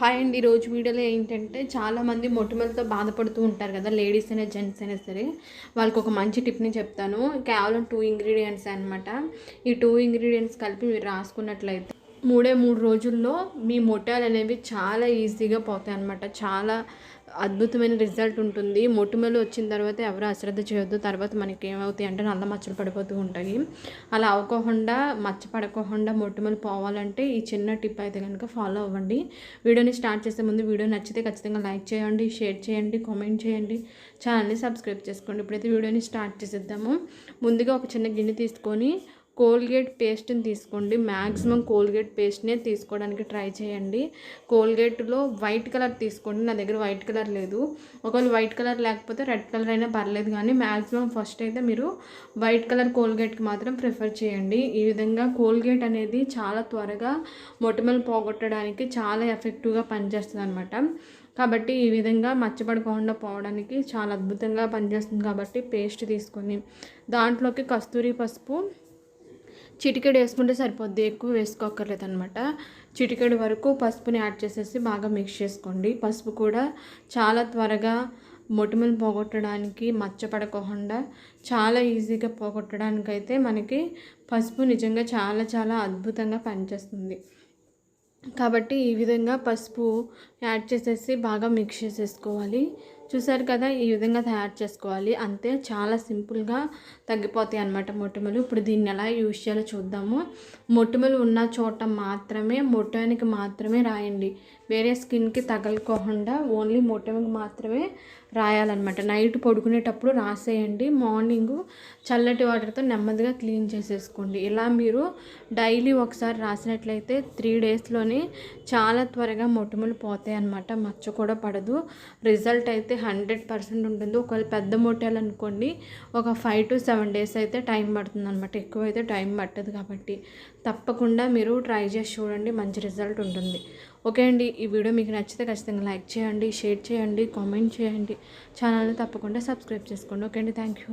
Hi అండి ఈరోజు వీడియోలో ఏంటంటే చాలామంది మొటిమలతో బాధపడుతూ ఉంటారు కదా లేడీస్ అయినా జెంట్స్ అయినా సరే. వాళ్ళకి ఒక మంచి టిప్ని చెప్తాను. కేవలం టూ ఇంగ్రీడియంట్స్ అనమాట ఈ టూ ఇంగ్రీడియంట్స్ కలిపి మీరు రాసుకున్నట్లయితే మూడే మూడు రోజుల్లో మీ మొటాలు అనేవి చాలా ఈజీగా పోతాయి అనమాట చాలా అద్భుతమైన రిజల్ట్ ఉంటుంది. మొటిమలు వచ్చిన తర్వాత ఎవరు అశ్రద్ధ చేయొద్దు తర్వాత మనకి ఏమవుతాయి అంటే నల్ల మచ్చలు పడిపోతూ ఉంటాయి. అలా అవ్వకుండా మచ్చ పడకోకుండా మొటిమలు పోవాలంటే ఈ చిన్న టిప్ అయితే కనుక ఫాలో అవ్వండి. వీడియోని స్టార్ట్ చేసే ముందు వీడియో నచ్చితే ఖచ్చితంగా లైక్ చేయండి షేర్ చేయండి కామెంట్ చేయండి ఛానల్ని సబ్స్క్రైబ్ చేసుకోండి. ఇప్పుడైతే వీడియోని స్టార్ట్ చేసేద్దాము. ముందుగా ఒక చిన్న గిన్నె తీసుకొని కోల్గేట్ పేస్ట్ని తీసుకోండి. మ్యాక్సిమం కోల్గేట్ పేస్ట్నే తీసుకోవడానికి ట్రై చేయండి. కోల్గేట్లో వైట్ కలర్ తీసుకోండి. నా దగ్గర వైట్ కలర్ లేదు. ఒకవేళ వైట్ కలర్ లేకపోతే రెడ్ కలర్ అయినా పర్లేదు కానీ మ్యాక్సిమం ఫస్ట్ అయితే మీరు వైట్ కలర్ కోల్గేట్కి మాత్రం ప్రిఫర్ చేయండి. ఈ విధంగా కోల్గేట్ అనేది చాలా త్వరగా మొటిమలు పోగొట్టడానికి చాలా ఎఫెక్టివ్గా పనిచేస్తుంది అనమాట కాబట్టి ఈ విధంగా మచ్చపడకుండా పోవడానికి చాలా అద్భుతంగా పనిచేస్తుంది కాబట్టి పేస్ట్ తీసుకొని దాంట్లోకి కస్తూరి పసుపు చిటికెడు వేసుకుంటే సరిపోద్ది. ఎక్కువ వేసుకోకర్లేదు అనమాట చిటికెడు వరకు పసుపుని యాడ్ చేసేసి బాగా మిక్స్ చేసుకోండి. పసుపు కూడా చాలా త్వరగా మొటిమలు పోగొట్టడానికి మచ్చపడకుండా చాలా ఈజీగా పోగొట్టడానికైతే మనకి పసుపు నిజంగా చాలా చాలా అద్భుతంగా పనిచేస్తుంది. కాబట్టి ఈ విధంగా పసుపు యాడ్ చేసేసి బాగా మిక్స్ చేసేసుకోవాలి. చూసారు కదా ఈ విధంగా తయారు చేసుకోవాలి. అంతే చాలా సింపుల్గా తగ్గిపోతాయి అన్నమాట మొటిమలు ఇప్పుడు దీన్ని ఎలా యూజ్ చేయాలో చూద్దాము. మొటిమలు ఉన్న చోట మాత్రమే మొట్టానికి మాత్రమే రాయండి. వేరే స్కిన్కి తగలకోకుండా ఓన్లీ మొటిమకి మాత్రమే రాయాలన్నమాట. నైట్ పడుకునేటప్పుడు రాసేయండి. మార్నింగ్ చల్లటి వాటర్తో నెమ్మదిగా క్లీన్ చేసేసుకోండి. ఇలా మీరు డైలీ ఒకసారి రాసినట్లయితే త్రీ డేస్లోనే చాలా త్వరగా మొటిమలు పోతాయి అన్నమాట మచ్చ కూడా పడదు. రిజల్ట్ అయితే హండ్రెడ్ పర్సెంట్ ఉంటుంది. ఒకవేళ పెద్ద మొట్టాలు అనుకోండి ఒక ఫైవ్ టు సెవెన్ డేస్ అయితే టైం పడుతుంది అనమాట ఎక్కువ అయితే టైం పట్టదు కాబట్టి తప్పకుండా మీరు ట్రై చేసి చూడండి. మంచి రిజల్ట్ ఉంటుంది. ఓకే అండి ఈ వీడియో మీకు నచ్చితే ఖచ్చితంగా లైక్ చేయండి షేర్ చేయండి కామెంట్ చేయండి. ఛానల్ని తప్పకుండా సబ్స్క్రైబ్ చేసుకోండి. ఓకే అండి థ్యాంక్ యూ.